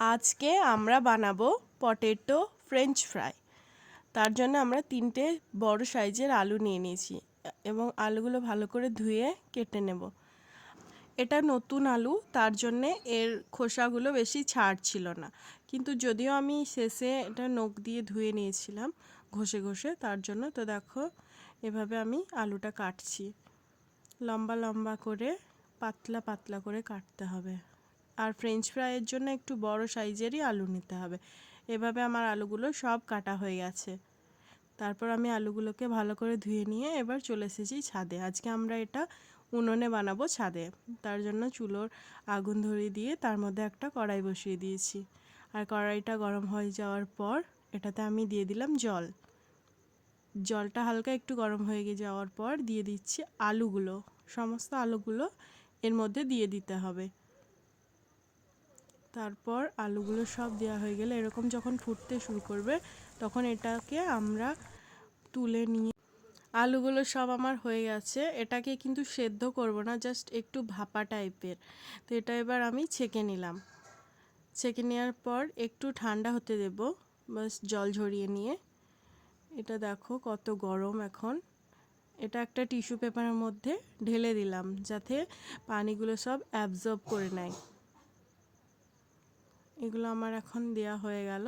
আজকে আমরা বানাবো পটেটো ফ্রেঞ্চ ফ্রাই। তার জন্য আমরা তিনটে বড় সাইজের আলু নিয়ে নিয়েছি এবং আলুগুলো ভালো করে ধুয়ে কেটে নেব। এটা নতুন আলু, তার জন্যে এর খোসাগুলো বেশি ছাড় ছিল না। কিন্তু যদিও আমি শেষে এটা নখ দিয়ে ধুয়ে নিয়েছিলাম ঘষে ঘষে, তার জন্য তো দেখো এভাবে আমি আলুটা কাটছি। লম্বা লম্বা করে, পাতলা পাতলা করে কাটতে হবে। আর ফ্রেঞ্চ ফ্রাইয়ের জন্য একটু বড় সাইজেরই আলু নিতে হবে। এভাবে আমার আলুগুলো সব কাটা হয়ে গেছে। তারপর আমি আলুগুলোকে ভালো করে ধুয়ে নিয়ে এবার চলে এসেছি ছাদে। আজকে আমরা এটা উনুনে বানাবো ছাদে। তার জন্য চুলোর আগুন ধরিয়ে দিয়ে তার মধ্যে একটা কড়াই বসিয়ে দিয়েছি। আর কড়াইটা গরম হয়ে যাওয়ার পর এটাতে আমি দিয়ে দিলাম জল। জলটা হালকা একটু গরম হয়ে গিয়ে যাওয়ার পর দিয়ে দিচ্ছি আলুগুলো। সমস্ত আলুগুলো এর মধ্যে দিয়ে দিতে হবে। তারপর আলুগুলো সব দেওয়া হয়ে গেলে এরকম যখন ফুটতে শুরু করবে, তখন এটাকে আমরা তুলে নিয়ে, আলুগুলো সব আমার হয়ে গেছে। এটাকে কিন্তু সেদ্ধ করব না জাস্ট একটু ভাপা টাইপের। তো এটা এবার আমি ছেঁকে নিলাম। ছেঁকে নেওয়ার পর একটু ঠান্ডা হতে দেব, বাস জল ঝরিয়ে নিয়ে। এটা দেখো কত গরম এখন। এটা একটা টিস্যু পেপারের মধ্যে ঢেলে দিলাম, যাতে পানিগুলো সব অ্যাবজর্ব করে নেয়। এগুলো আমার এখন দেয়া হয়ে গেল।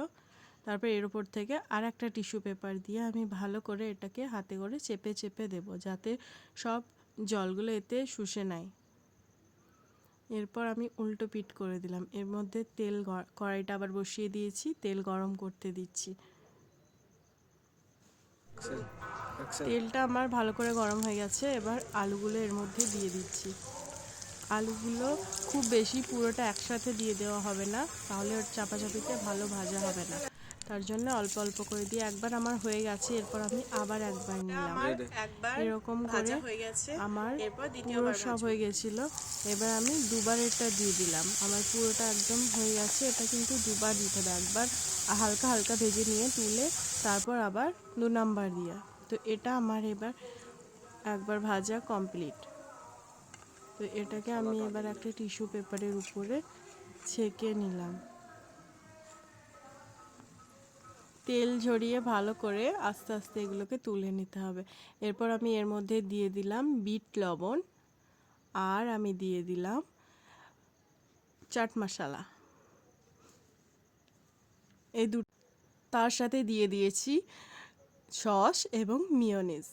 তারপর এর উপর থেকে আর একটা টিস্যু পেপার দিয়ে আমি ভালো করে এটাকে হাতে করে চেপে চেপে দেব যাতে সব জলগুলো এতে শুষে নেয়। এরপর আমি উল্টো পিট করে দিলাম। এর মধ্যে তেল কড়াইটা আবার বসিয়ে দিয়েছি তেল গরম করতে দিচ্ছি। তেলটা আমার ভালো করে গরম হয়ে গেছে এবার আলুগুলো এর মধ্যে দিয়ে দিচ্ছি। আলুগুলো খুব বেশি পুরোটা একসাথে দিয়ে দেওয়া হবে না তাহলে ওর চাপাচাপিতে ভালো ভাজা হবে না। তার জন্য অল্প অল্প করে দিয়ে একবার আমার হয়ে গেছে এরপর আমি আবার একবার নিলাম। এরকম করে আমার পুরো সব হয়ে গেছিল। এবার আমি দুবার এটা দিয়ে দিলাম। আমার পুরোটা একদম হয়ে গেছে এটা কিন্তু দুবার দিতে হবে একবার। হালকা হালকা ভেজে নিয়ে তুলে তারপর আবার দু নাম্বার দিয়া। তো এটা আমার এবার একবার ভাজা কমপ্লিট। তো এটাকে আমি এবার একটা টিস্যু পেপারের উপরে ছেঁকে নিলাম। তেল ঝরিয়ে ভালো করে আস্তে আস্তে এগুলোকে তুলে নিতে হবে। এরপর আমি এর মধ্যে দিয়ে দিলাম বিট লবণ আর আমি দিয়ে দিলাম চাট মশলা। এই দু তার সাথে দিয়ে দিয়েছি সস এবং মিওনিজ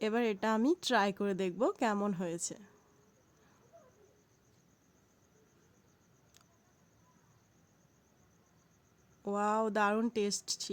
এবার এটা আমি ট্রাই করে দেখব কেমন হয়েছে। ওয়াও দারুণ টেস্ট ছিল।